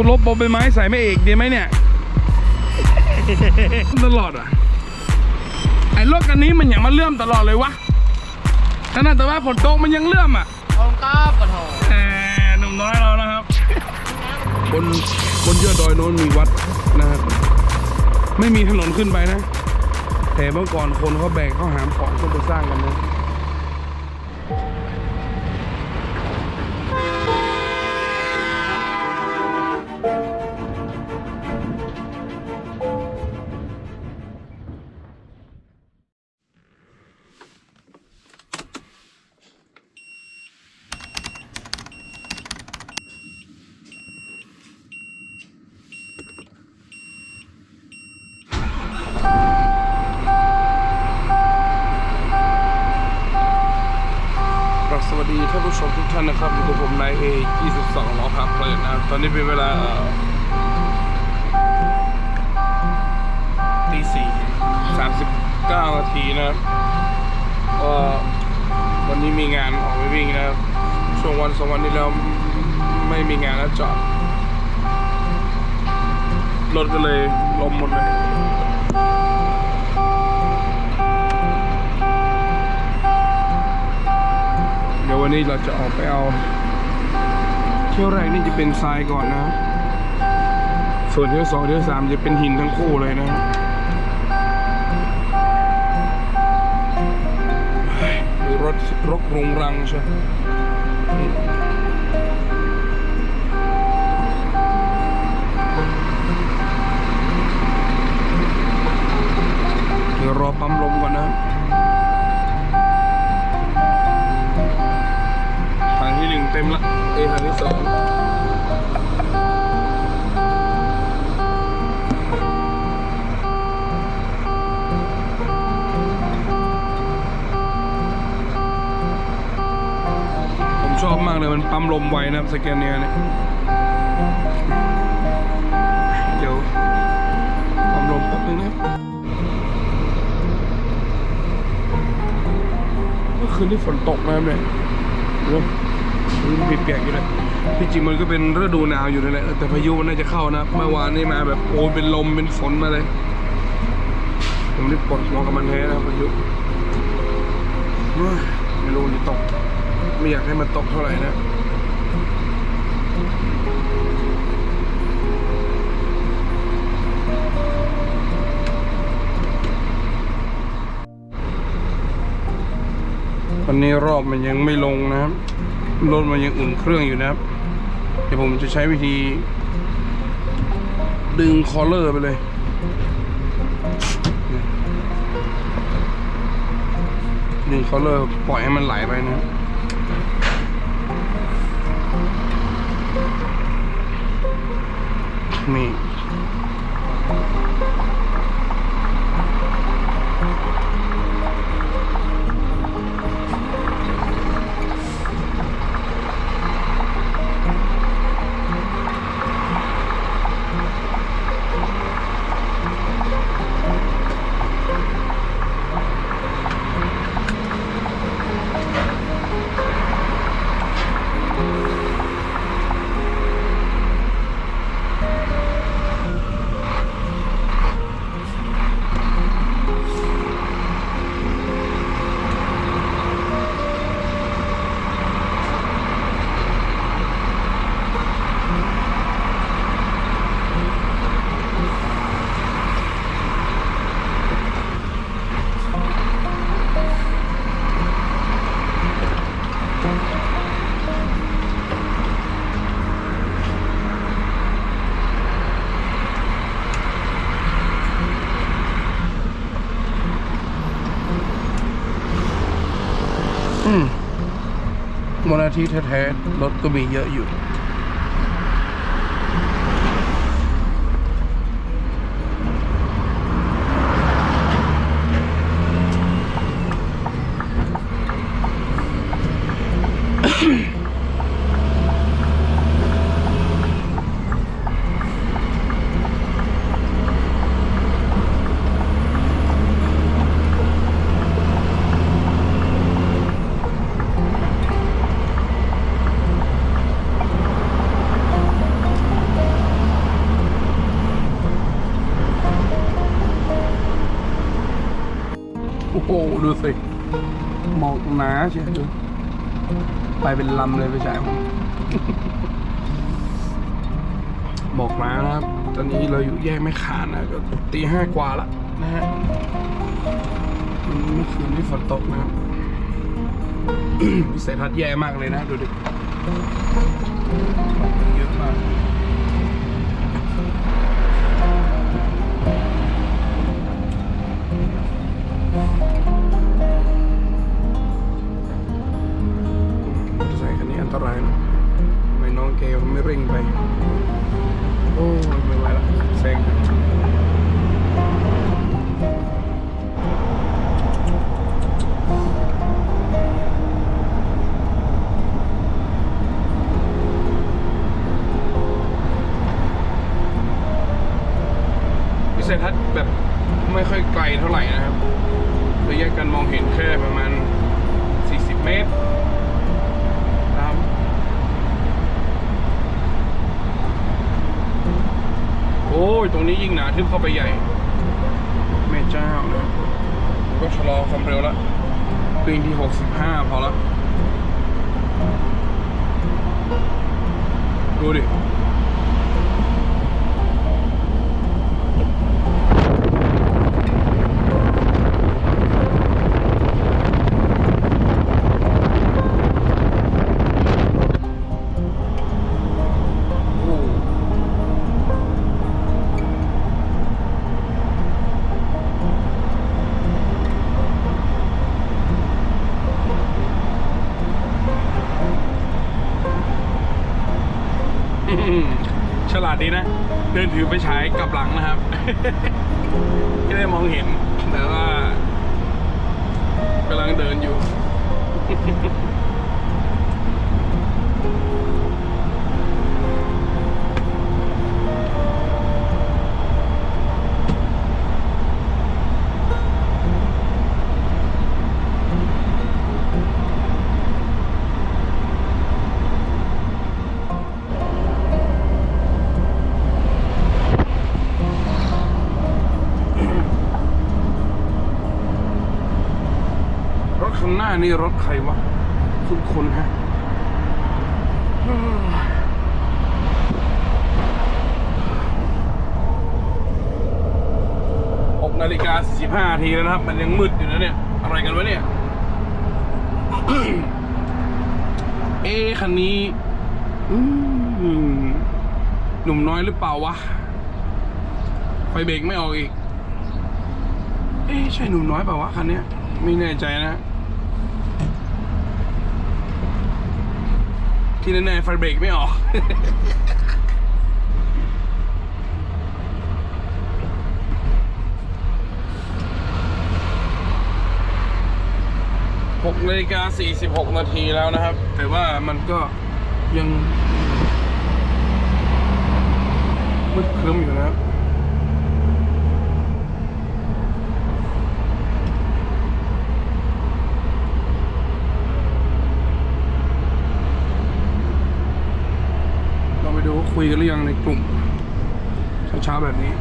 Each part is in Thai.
กูลบบอใบไม้ใส่ไม่เอกดีไหมเนี่ย ตลอดอะ ไอ้รถคันนี้มันอย่างมาเลื่อมตลอดเลยวะขนาดแต่ว่าฝนตกมันยังเลื่อมอะขอบคุณครับปะโถแหมหนุ่มน้อยเรานะครับ บนบนยอดดอยโน้นมีวัดนะครับไม่มีถนนขึ้นไปนะ แต่เมื่อก่อนคนเขาแบกเขาหามของขึ้นไปสร้างกันนะ นี้เป็นเวลาตีสี่สามสิบเก้านาทีนะครับก็วันนี้มีงานออกไปวิ่งนะครับ ช่วงวันสองวันนี้เราไม่มีงานแล้วจอดรถก็เลยลมหมดเลยเดี๋ยววันนี้เราจะออกไปเอา ที่ยวแรกนี่จะเป็นทรายก่อนนะ ส่วนเที่ยวสองเที่ยวสามจะเป็นหินทั้งคู่เลยนะรถรกรุงรังใช่เดี๋ยวรอปั๊มลมก่อนนะ เต็มละเอทางที่สองผมชอบมากเลยมันปั๊มลมไวนะครับสแกนเนียเนี่ยเดี๋ยวปั๊มลมแป๊บนึงนะครับเมื่อคืนที่ฝนตกนะครับเนี่ย เนอะมันเปียกๆอยู่เลยที่จริงมันก็เป็นฤดูหนาวอยู่นั่นแหละแต่พายุมันน่าจะเข้านะเมื่อวานนี่มาแบบโอ้เป็นลมเป็นฝนมาเลยผมรีบปลดหัวกับมันแท้นะพายุไม่รู้จะตก ไม่อยากให้มันตกเท่าไหร่นะตอนนี้รอบมันยังไม่ลงนะครับ รถมันยังอุ่นเครื่องอยู่นะครับเดี๋ยวผมจะใช้วิธี ดึงคอลเลอร์ไปเลยดึงคอลเลอร์ปล่อยให้มันไหลไปนะนี่ วันอาทิตย์แท้ๆรถก็มีเยอะอยู่ ดูสิหมอกหนาเชียวดู ไปเป็นลำเลยไปฉายผมหมอกหนานะครับ ตอนนี้เราอยู่แยกไม่ขาดนะก็ตีห้ากว่าละนะฮะเมื่อคืนนี้ฝนตกนะครับวิสัยทัศน์แย่มากเลยนะ ดูดิเยอะมาก ทึบเข้าไปใหญ่แม่เจ้านะผมก็ชะลอความเร็วแล้วปีนที่ 65 พอแล้วดูดิ ฉลาดดีนะ เดินถือไปฉายกลับหลังนะครับไม่ได้มองเห็น แต่ว่ากำลังเดินอยู่ ข้างหน้านี่รถใครวะคุณคนฮะหกนาฬิกาสี่สิบห้านาทีแล้วนะครับ มันยังมืดอยู่นะเนี่ย อะไรกันวะเนี่ย เอ๊คันนี้หนุ่มน้อยหรือเปล่าวะ ไฟเบรกไม่ออกอีก เอ๊ใช่หนุ่มน้อยเปล่าวะคันเนี้ยไม่แน่ใจนะ ที่แน่ๆไฟเบรกไม่ออก หกนาฬิกาสี่สิบหกนาทีแล้วนะครับ แต่ว่ามันก็ยังมืดครึ้มอยู่นะครับ เราไปดูว่า คุยกันหรือยังในกลุ่มเช้าๆแบบนี้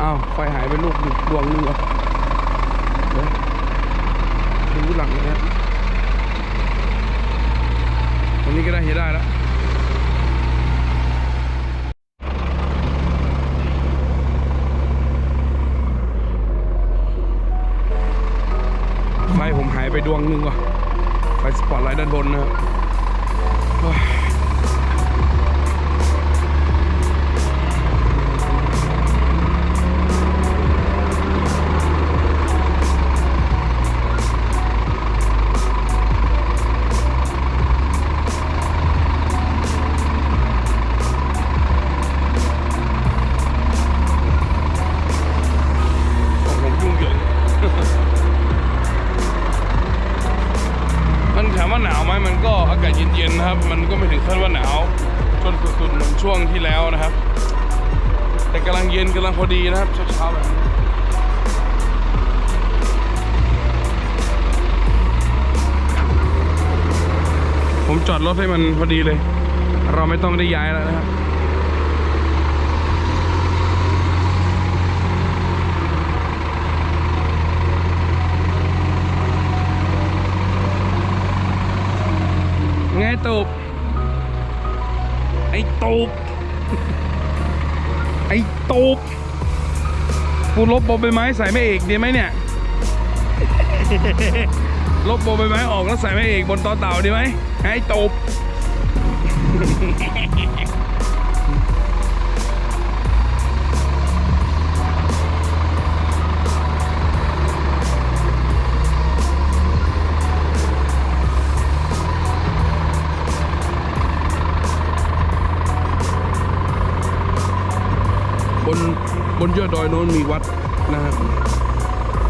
อ้าวไฟหายไปลูกหนึ่งดวงนึงเหรอดูหลังเลยนะวันนี้ก็ได้เฮได้แล้ว ไปดวงหนึงว่ะไฟสปอตไลท์ด้านบนนะ อดรถให้มันพอดีเลย เราไม่ต้องได้ย้ายแล้วนะครับไงตูบไอ้ตูบไอ้ตูบกูลบบอใบไม้ใส่ไม่เอกดีไหมเนี่ย ลบโบอใบไม้ออกแล้วใส่ไม่เอกบนต่อเต่าดีไหมไอ้ตบบนบนยอดดอยโน้นมีวัดนะครับ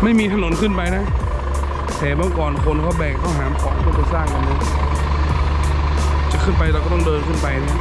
ไม่มีถนนขึ้นไปนะ แต่เมื่อก่อนคนเขาแบกเขาหามของขึ้นไปสร้างกันนะจะขึ้นไปเราก็ต้องเดินขึ้นไปนะ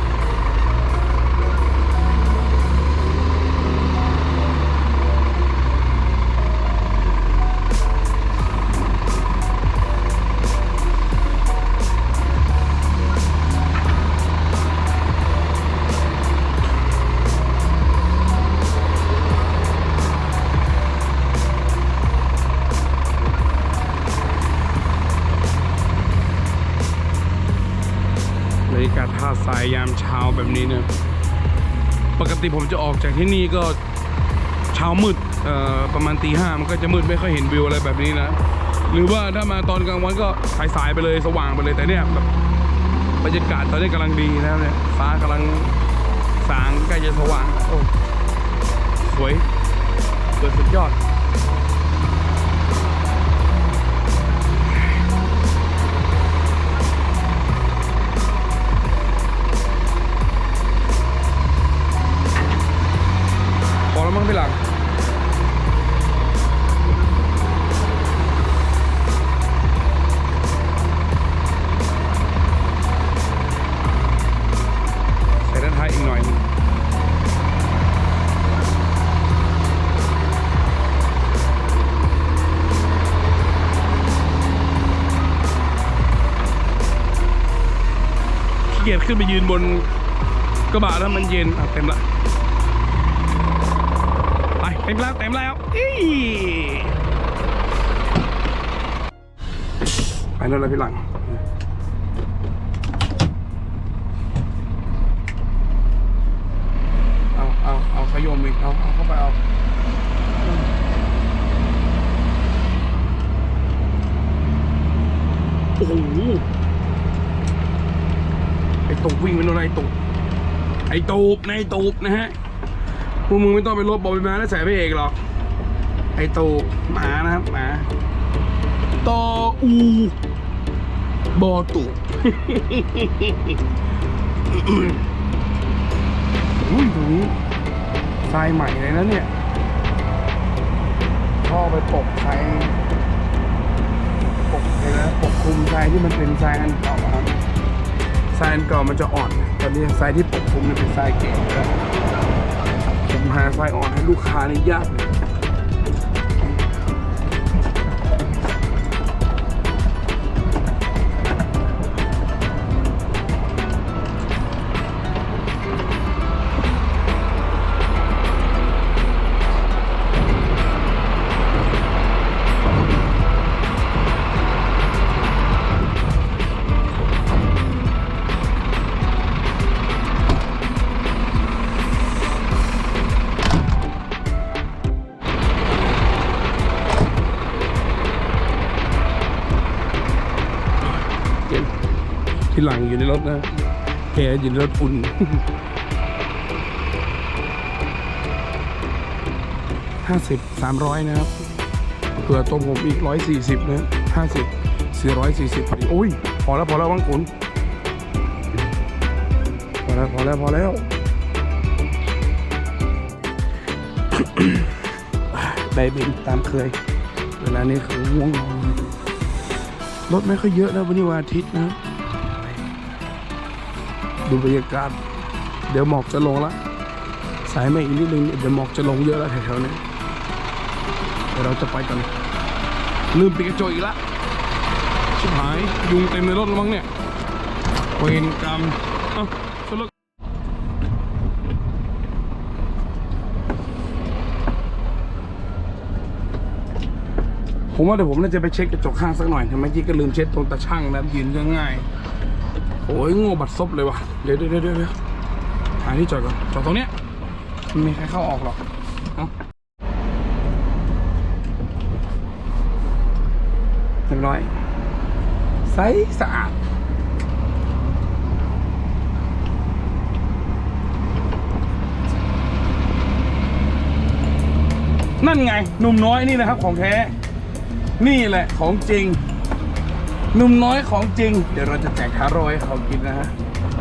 รรยากาศท่าทรายยามเช้าแบบนี้เนี่ยปกติผมจะออกจากที่นี่ก็เช้ามืดประมาณตีห้ามันก็จะมืดไม่ค่อยเห็นวิวอะไรแบบนี้นะ หรือว่าถ้ามาตอนกลางวันก็สายๆไปเลยสว่างไปเลยแต่เนี่ยแบบบรรยากาศตอนนี้กำลังดีนะครับเนี่ยฟ้ากำลังสางใกล้จะสว่างโอ้สวยสวยสุดยอด ขึ้นไปยืนบนกระบะแล้วมันเย็นเต็มละไปเต็มแล้วเต็มแล้วอีไปแล้วแล้วพี่หลังเอาเอาเอาขยมอีกเอาเอาเข้าไปเอาโอ้โหไอ้ ตุกวิ่งไปโน่นไอ้ตุกไอ้ตูบนะไอตูบนะฮะพวกมึงไม่ต้องไปลบบอใบไม้แล้วใส่พระเอกหรอกไอโตหมานะครับหมาตออูบอตุอุ้ยตรงนี้ทรายใหม่เลยนะเนี่ยท่อไปปกทรายปกเลยนะปกคลุมทรายที่มันเป็นทรายอันเก่าอะ ทรายเก่ามันจะอ่อน ตอนนี้ทรายที่ปกคลุมเป็นทรายเก่แล้วผมหาสายอ่อนให้ลูกค้านี่ยากเลย ที่หลังอยู่ในรถนะแกอยู่ในรถอุ่นห้าสิบสามร้อยนะครับเผื่อตรงผมอีกร้อยสี่สิบนะห้าสิบสี่ร้อยสี่สิบพอดีโอ้ย พอแล้ว พอแล้ววังขุนพอแล้ว พอแล้ว พอแล้ว ได้บินตามเคย เวลานี้คือง่วงนอนรถไม่ค่อยเยอะนะวันนี้วันอาทิตย์นะ ดูบรรยากาศ เดี๋ยวหมอกจะลงละสายไม่อีกนิดนึงเดี๋ยวหมอกจะลงเยอะแล้วแถวๆนี้เดี๋ยวเราจะไปกัน ลืมปิกระจอีกละชิบหายยุงเต็มในรถแล้วมั้งเนี่ยเวรกรรมเอ้าชนรถผมว่าเดี๋ยวผมน่าจะไปเช็คกระจกข้างสักหน่อยแต่เมื่อกี้ก็ลืมเช็ดตรงตาช่างนะยืนก็ง่าย โอ้ยโง่บัดซบเลยว่ะเดี๋ยวเดี๋ยวเดี๋ยวเดี๋ยวหาที่จอดก่อน จอดตรงเนี้ยไม่มีใครเข้าออกหรอก เอาเรียบร้อยใสสะอาดนั่นไงหนุ่มน้อยนี่นะครับของแท้ นี่แหละของจริง หนุ่มน้อยของจริง เดี๋ยวเราจะแจกทาโร่ให้เขากินนะฮะ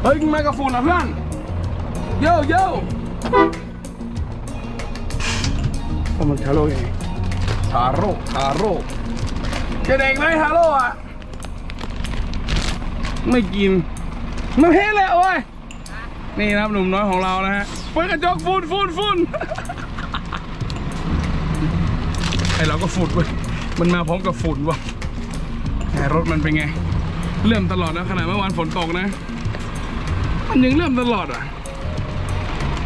เฮ้ยมากับฝุ่นะเพื่อนโย่โย่ว่ามันทาโร่ยังไงทาโร่ทาโรจะเด็กไหมทาโรอะ ไม่กินมันเฮ้เลยโอ้ยนี่นะครับหนุ่มน้อยของเรานะฮะเปิดกระจกฝุ่นฝุ่นฝุ่นไอเราก็ฝุ่นเว้ยมันมาพร้อมกับฝุ่นว่ะ แต่รถมันเป็นไงเลื่อมตลอดนะขนาดเมื่อวานฝนตกนะ มันยังเลื่อมตลอดอะ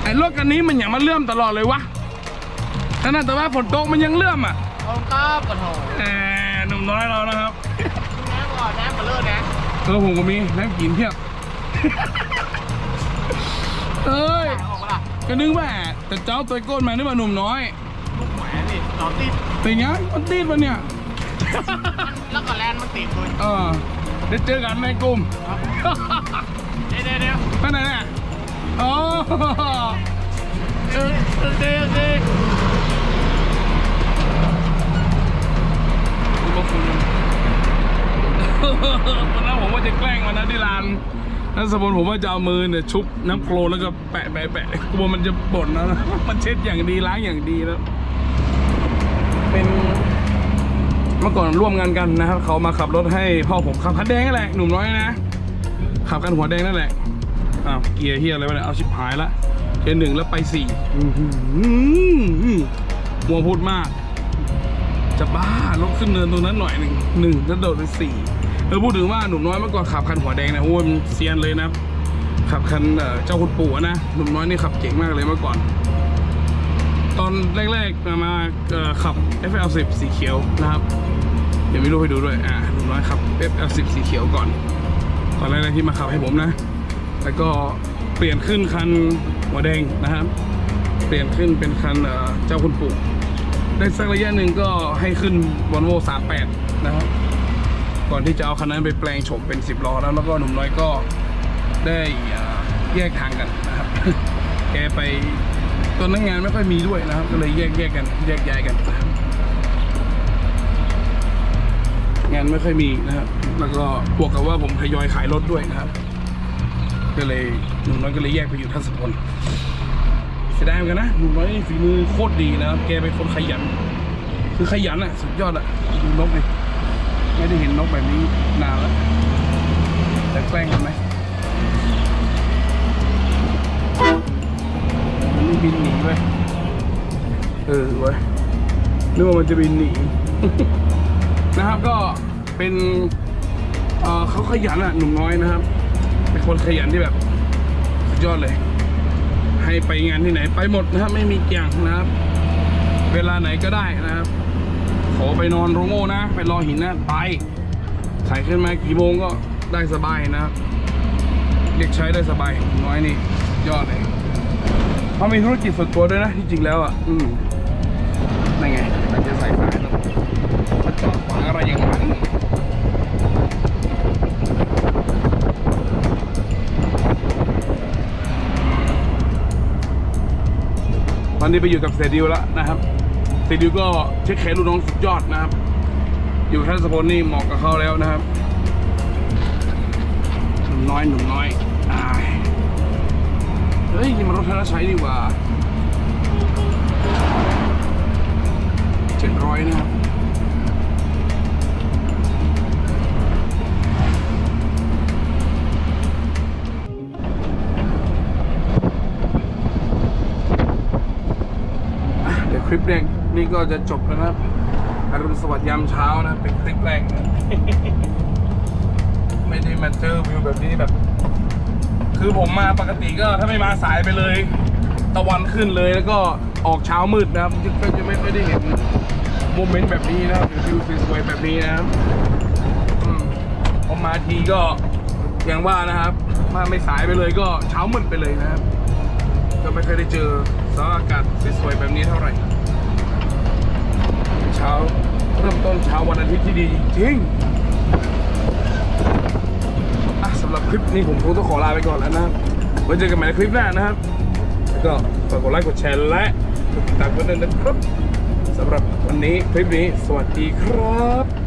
ไอ้รถคันนี้มันอย่างมาเลื่อมตลอดเลยวะขนาดแต่ว่าฝนตกมันยังเลื่อมอะขอบคุณครับกระโถแหมหนุ่มน้อยเรานะครับ น้ำก่อนน้ำมาเลิศนะเออผมก็มีน้ำกินเพียบเอ้ยออกมาละก็นึกว่าแต่เจ้าตัวก้นมานึกว่าหนุ่มน้อยลูกแหวนนี่หลอดติดเป็นไงมันตีดมันเนี่ย แล้วก็แลนมันติดเลยเออเดี๋ยวเจอกันในกลุ่มเดี๋ยวเดี๋ยวเดี๋ยวไปไหนเนี่ยอ๋อเออเออเดี๋ยวเดี๋ยววันนั้นผมว่าจะแกล้งมันนะที่ร้านนั้นสมมติผมว่าจะเอามือเนี่ยชุบน้ำโคลนแล้วก็แปะแปะแปะกลัวมันจะบ่นนะมันเช็ดอย่างดีล้างอย่างดีแล้ว มื่อก่อนร่วมงานกันนะครับเขามาขับรถให้พ่อผมขับคันแดงนั่นแหละหนุ่มน้อยนะขับกันหัวแดงนั่นแหละอ้าวเกียร์เฮียอะไรวะเนี่ยเอาชิบหายละเกียร์หนึ่งแล้วไปสี่มัวพูดมาก จะบ้ารถขึ้นเนินตรงนั้นหน่อยหนึ่งหนึ่งแล้วโดดไปสี่เออพูดถึงว่าหนุ่มน้อยเมื่อก่อนขับคันหัวแดงนะโอ้ยเซียนเลยนะขับคันเจ้าคุณปู่นะหนุ่มน้อยนี่ขับเก่งมากเลยเมื่อก่อน ตอนแรกๆมาขับ FL10 สีเขียวนะครับ เดี๋ยวมีรูปให้ดูด้วยอ่าหนุ่มน้อยขับ FL10 สีเขียวก่อน ตอนแรกๆที่มาขับให้ผมนะ แล้วก็เปลี่ยนขึ้นคันหัวแดงนะครับ เปลี่ยนขึ้นเป็นคันเจ้าคุณปู่ได้สักระยะหนึ่งก็ให้ขึ้น Volvo 38 นะครับก่อนที่จะเอาคันนั้นไปแปลงโฉมเป็น 10ล้อแล้วแล้วก็หนุ่มน้อยก็ได้แยกทางกันนะครับ แกไป ตอนนั้นงานไม่ค่อยมีด้วยนะครับ ก็เลยแยกแยกกัน แยกย้ายกัน งานไม่ค่อยมีนะครับ แล้วก็บวกกับว่าผมทยอยขายรถด้วยนะครับ ก็เลยหนุ่มน้อยก็เลยแยกไปอยู่ทัศพลเสียดายเหมือนกันนะหนุ่มน้อยฝีมือโคตรดีนะครับ แกเป็นคนขยัน คือขยันอะสุดยอดอะดูนกดิไม่ได้เห็นนกแบบนี้นานแล้วแต่แกล้งกันไหม บินหนีเว้ยเออเว้ยนึกว่ามันจะบินหนี นะครับก็เป็นเอ่อเขาขยันอะหนุ่มน้อยนะครับ เป็นคนขยันที่แบบสุดยอดเลย ให้ไปงานที่ไหนไปหมดนะครับ ไม่มีเกี่ยงนะครับ เวลาไหนก็ได้นะครับ ขอไปนอนโรงโม่นะ ไปรอหินนะไปใส่ขึ้นมากี่โมงก็ได้สบายนะครับเรียกใช้ได้สบายน้อยนี่ ยอดเลย เขามีธุรกิจส่วนตัวด้วยนะที่จริงแล้วอะ อืมนั่นไงอาจจะใส่สายแล้วมาจอดขวางอะไรอย่างนั้นตอนนี้ไปอยู่กับเซดิวแล้วนะครับเซดิวก็เช็คแขนลูกน้องสุดยอดนะครับ อยู่ท่านสพลนี่เหมาะกับเขาแล้วนะครับหนุ่มน้อยหนุ่มน้อยอาย เฮ้ยนี่มันรถธนชัยดีกว่าเจ็ดร้อยนะครับเดี๋ยวคลิปแรกนี่ก็จะจบแล้วนะครับอรุณสวัสดิ์ยามเช้านะ เป็นคลิปแรกนะไม่ได้มาเจอวิวแบบนี้แบบ คือผมมาปกติก็ถ้าไม่มาสายไปเลย ตะวันขึ้นเลยแล้วก็ออกเช้ามืดนะครับก็จะไม่ค่อยได้เห็นโมเมนต์แบบนี้นะครับหรือวิวสวยๆแบบนี้นะครับอืมพอมาทีก็อย่างว่านะครับ มาไม่สายไปเลยก็เช้ามืดไปเลยนะครับ ก็ไม่เคยได้เจอสภาพอากาศสวยๆแบบนี้เท่าไหร่เช้าเริ่มต้นเช้าวันอาทิตย์ที่ดีจริงำหรับคลิปนี้ผมคงต้องขอลาไปก่อนแล้วนะครับไว้เจอกันใหม่ในคลิปหน้านะครับ แล้วก็ฝากกดไลค์กดแชร์และกดติดตามกันด้วยนะครับสำหรับวันนี้คลิปนี้สวัสดีครับ